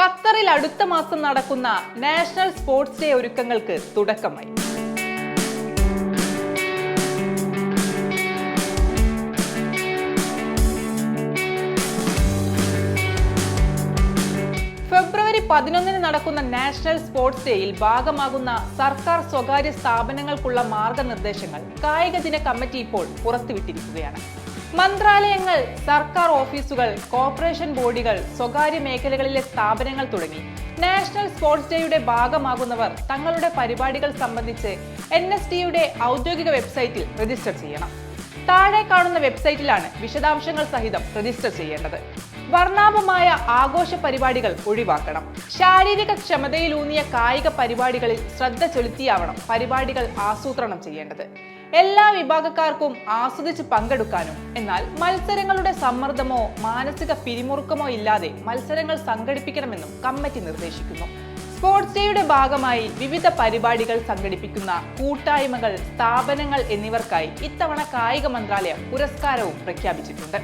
ഖത്തറിൽ അടുത്ത മാസം നടക്കുന്ന നാഷണൽ സ്പോർട്സ് ഡേ ഒരുക്കങ്ങൾക്ക് തുടക്കമായി. ഫെബ്രുവരി പതിനൊന്നിന് നടക്കുന്ന നാഷണൽ സ്പോർട്സ് ഡേയിൽ ഭാഗമാകുന്ന സർക്കാർ സ്വകാര്യ സ്ഥാപനങ്ങൾക്കുള്ള മാർഗനിർദ്ദേശങ്ങൾ കായിക ദിന കമ്മിറ്റി ഇപ്പോൾ പുറത്തുവിട്ടിരിക്കുകയാണ്. മന്ത്രാലയങ്ങൾ സർക്കാർ ഓഫീസുകൾ കോർപ്പറേഷൻ ബോഡികൾ സ്വകാര്യ മേഖലകളിലെ സ്ഥാപനങ്ങൾ തുടങ്ങി. നാഷണൽ സ്പോർട്സ് ഡേയുടെ ഭാഗമാകുന്നവർ തങ്ങളുടെ പരിപാടികൾ സംബന്ധിച്ച് എൻ എസ് ടിയുടെ ഔദ്യോഗിക വെബ്സൈറ്റിൽ രജിസ്റ്റർ ചെയ്യണം. താഴെ കാണുന്ന വെബ്സൈറ്റിലാണ് വിശദാംശങ്ങൾ സഹിതം രജിസ്റ്റർ ചെയ്യേണ്ടത്. വർണാഭമായ ആഘോഷ പരിപാടികൾ ഒഴിവാക്കണം. ശാരീരിക ക്ഷമതയിലൂന്നിയ കായിക പരിപാടികളിൽ ശ്രദ്ധ ചെലുത്തിയാവണം പരിപാടികൾ ആസൂത്രണം ചെയ്യേണ്ടത്. എല്ലാ വിഭാഗക്കാർക്കും ആസ്വദിച്ച് പങ്കെടുക്കാനും. എന്നാൽ മത്സരങ്ങളുടെ സമ്മർദ്ദമോ മാനസിക പിരിമുറുക്കമോ ഇല്ലാതെ മത്സരങ്ങൾ സംഘടിപ്പിക്കണമെന്നും കമ്മിറ്റി നിർദ്ദേശിക്കുന്നു. സ്പോർട്സ് ഡേയുടെ ഭാഗമായി വിവിധ പരിപാടികൾ സംഘടിപ്പിക്കുന്ന കൂട്ടായ്മകൾ സ്ഥാപനങ്ങൾ എന്നിവർക്കായി ഇത്തവണ കായിക മന്ത്രാലയം പുരസ്കാരവും പ്രഖ്യാപിച്ചിട്ടുണ്ട്.